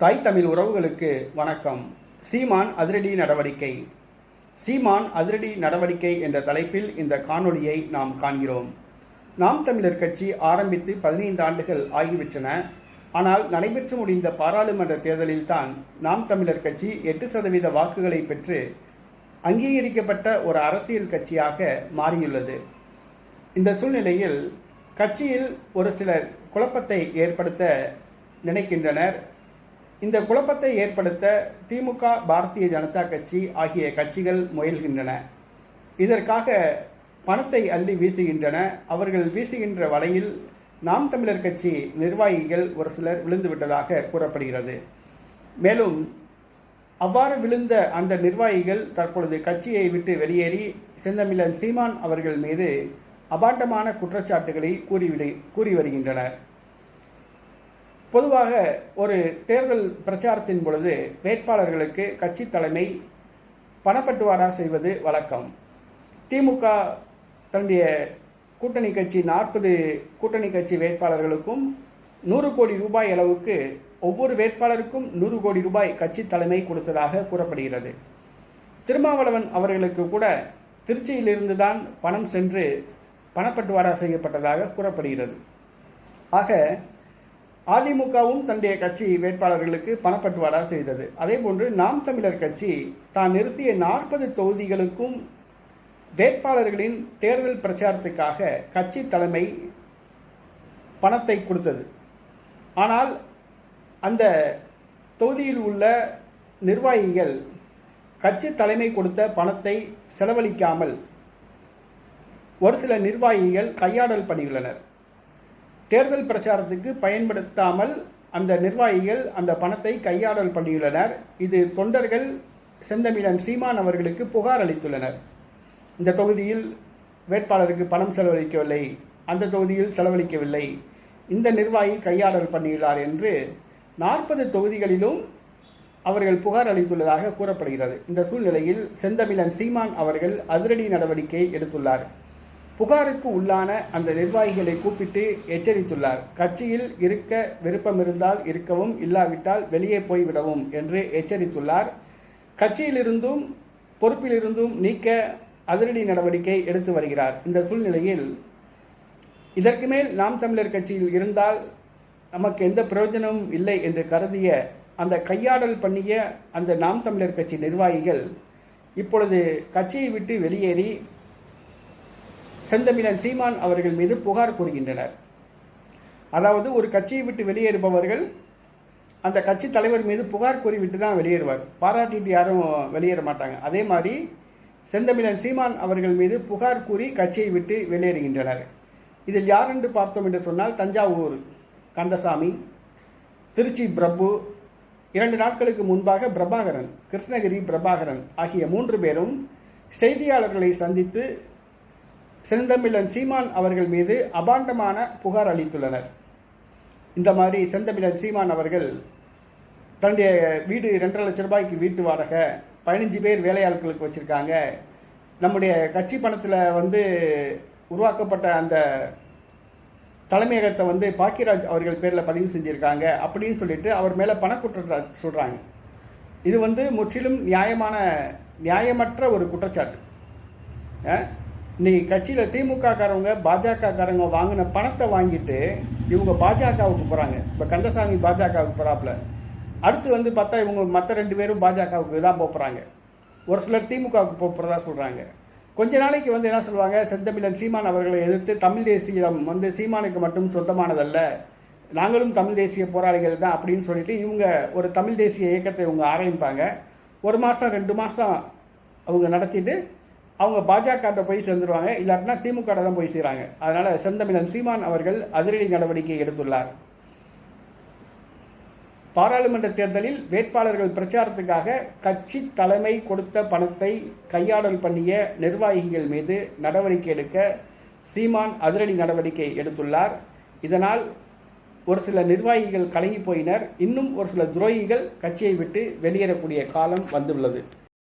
தாய் தமிழ் உறவுகளுக்கு வணக்கம். சீமான் அதிரடி நடவடிக்கை. சீமான் அதிரடி நடவடிக்கை என்ற தலைப்பில் இந்த காணொளியை நாம் காண்கிறோம். நாம் தமிழர் கட்சி ஆரம்பித்து பதினைந்து ஆண்டுகள் ஆகிவிட்டன. ஆனால் நடைபெற்று முடிந்த பாராளுமன்ற தேர்தலில்தான் நாம் தமிழர் கட்சி எட்டு சதவீத வாக்குகளை பெற்று அங்கீகரிக்கப்பட்ட ஒரு அரசியல் கட்சியாக மாறியுள்ளது. இந்த சூழ்நிலையில் கட்சியில் ஒரு சிலர் குழப்பத்தை ஏற்படுத்த நினைக்கின்றனர். இந்த குழப்பத்தை ஏற்படுத்த திமுக பாரதிய ஜனதா கட்சி ஆகிய கட்சிகள் முயல்கின்றன. இதற்காக பணத்தை அள்ளி வீசுகின்றன. அவர்கள் வீசுகின்ற வலையில் நாம் தமிழர் கட்சி நிர்வாகிகள் ஒரு சிலர் விழுந்துவிட்டதாக கூறப்படுகிறது. மேலும் அவ்வாறு விழுந்த அந்த நிர்வாகிகள் தற்பொழுது கட்சியை விட்டு வெளியேறி செந்தமிழன் சீமான் அவர்கள் மீது அபாண்டமான குற்றச்சாட்டுகளை கூறிவிடு கூறி வருகின்றனர். பொதுவாக ஒரு தேர்தல் பிரச்சாரத்தின் பொழுது வேட்பாளர்களுக்கு கட்சி தலைமை பணப்பட்டுவாடா செய்வது வழக்கம். திமுக தன்னுடைய கூட்டணி கட்சி நாற்பது கூட்டணி கட்சி வேட்பாளர்களுக்கும் நூறு கோடி ரூபாய் அளவுக்கு ஒவ்வொரு வேட்பாளருக்கும் நூறு கோடி ரூபாய் கட்சி தலைமை கொடுத்ததாக கூறப்படுகிறது. திருமாவளவன் அவர்களுக்கு கூட திருச்சியிலிருந்து தான் பணம் சென்று பணப்பட்டுவாடா செய்யப்பட்டதாக கூறப்படுகிறது. ஆக அதிமுகவும் தன்னுடைய கட்சி வேட்பாளர்களுக்கு பணப்பட்டுவாடா செய்தது. அதே போன்று நாம் தமிழர் கட்சி தான் நிறுத்திய நாற்பது தொகுதிகளுக்கும் வேட்பாளர்களின் தேர்தல் பிரச்சாரத்துக்காக கட்சி தலைமை பணத்தை கொடுத்தது. ஆனால் அந்த தொகுதியில் உள்ள நிர்வாகிகள் கட்சி தலைமை கொடுத்த பணத்தை செலவழிக்காமல் ஒரு சில நிர்வாகிகள் கையாடல் பண்ணியுள்ளனர். தேர்தல் பிரச்சாரத்துக்கு பயன்படுத்தாமல் அந்த நிர்வாகிகள் அந்த பணத்தை கையாடல் பண்ணியுள்ளனர். இது தொண்டர்கள் செந்தமிழன் சீமான் அவர்களுக்கு புகார் அளித்துள்ளனர். இந்த தொகுதியில் வேட்பாளருக்கு பணம் செலவழிக்கவில்லை. அந்த தொகுதியில் செலவழிக்கவில்லை. இந்த நிர்வாகி கையாடல் பண்ணியுள்ளார் என்று நாற்பது தொகுதிகளிலும் அவர்கள் புகார் அளித்துள்ளதாக கூறப்படுகிறது. இந்த சூழ்நிலையில் செந்தமிழன் சீமான் அவர்கள் அதிரடி நடவடிக்கை எடுத்துள்ளார். புகாருக்கு உள்ளான அந்த நிர்வாகிகளை கூப்பிட்டு எச்சரித்துள்ளார். கட்சியில் இருக்க விருப்பம் இருந்தால் இருக்கவும் இல்லாவிட்டால் வெளியே போய்விடவும் என்று எச்சரித்துள்ளார். கட்சியிலிருந்தும் பொறுப்பிலிருந்தும் நீக்க அதிரடி நடவடிக்கை எடுத்து வருகிறார். இந்த சூழ்நிலையில் இதற்கு மேல் நாம் தமிழர் கட்சியில் இருந்தால் நமக்கு எந்த பிரயோஜனமும் இல்லை என்று கருதிய அந்த கையாடல் பண்ணிய அந்த நாம் தமிழர் கட்சி நிர்வாகிகள் இப்பொழுது கட்சியை விட்டு வெளியேறி செந்தமிழன் சீமான் அவர்கள் மீது புகார் கூறுகின்றனர். அதாவது ஒரு கட்சியை விட்டு வெளியேறுபவர்கள் அந்த கட்சி தலைவர் மீது புகார் கூறிவிட்டு தான் வெளியேறுவார். பாராட்டிட்டு யாரும் வெளியேற மாட்டாங்க. அதே மாதிரி செந்தமிழன் சீமான் அவர்கள் மீது புகார் கூறி கட்சியை விட்டு வெளியேறுகின்றனர். இதில் யார் என்று பார்த்தோம் என்று சொன்னால் தஞ்சாவூர் கந்தசாமி திருச்சி பிரபு இரண்டு நாட்களுக்கு முன்பாக பிரபாகரன் கிருஷ்ணகிரி பிரபாகரன் ஆகிய மூன்று பேரும் செய்தியாளர்களை சந்தித்து செந்தமிழன் சீமான் அவர்கள் மீது அபாண்டமான புகார் அளித்துள்ளனர். இந்த மாதிரி செந்தமிழன் சீமான் அவர்கள் தன்னுடைய வீடு ரெண்டரை லட்ச ரூபாய்க்கு வீட்டு வாடகை பதினஞ்சு பேர் வேலையாட்களுக்கு வச்சுருக்காங்க. நம்முடைய கட்சி பணத்தில் வந்து உருவாக்கப்பட்ட அந்த தலைமையகத்தை வந்து பாக்கியராஜ் அவர்கள் பேரில் பதிவு செஞ்சுருக்காங்க அப்படின்னு சொல்லிட்டு அவர் மேலே பணக்குற்ற சொல்கிறாங்க இது வந்து முற்றிலும் நியாயமான நியாயமற்ற ஒரு குற்றச்சாட்டு. இன்னைக்கு கட்சியில் திமுக காரவங்க வாங்கின பணத்தை வாங்கிட்டு இவங்க பாஜகவுக்கு போகிறாங்க இப்போ கந்தசாமி பாஜகவுக்கு போகிறாப்புல அடுத்து வந்து பார்த்தா இவங்க மற்ற ரெண்டு பேரும் பாஜகவுக்கு தான் போகிறாங்க ஒரு சிலர் திமுகவுக்கு போகிறதா சொல்கிறாங்க கொஞ்ச நாளைக்கு வந்து என்ன சொல்லுவாங்க? செந்தமிழன் சீமான் அவர்களை எதிர்த்து தமிழ் தேசியம் வந்து சீமானுக்கு மட்டும் சொந்தமானதல்ல. நாங்களும் தமிழ் தேசிய போராளிகள் தான் அப்படின்னு சொல்லிட்டு இவங்க ஒரு தமிழ் தேசிய இயக்கத்தை இவங்க ஆரம்பிப்பாங்க. ஒரு மாதம் ரெண்டு மாதம் அவங்க நடத்திட்டு அவங்க பாஜக போய் சேர்ந்துருவாங்க இல்லாட்டினா திமுக தான் போய் செய்கிறாங்க அதனால் செந்தமிழன் சீமான் அவர்கள் அதிரடி நடவடிக்கை எடுத்துள்ளார். பாராளுமன்ற தேர்தலில் வேட்பாளர்கள் பிரச்சாரத்துக்காக கட்சி தலைமை கொடுத்த பணத்தை கையாடல் பண்ணிய நிர்வாகிகள் மீது நடவடிக்கை எடுக்க சீமான் அதிரடி நடவடிக்கை எடுத்துள்ளார். இதனால் ஒரு சில நிர்வாகிகள் கலங்கி போயினர். இன்னும் ஒரு சில துரோகிகள் கட்சியை விட்டு வெளியேறக்கூடிய காலம் வந்துள்ளது.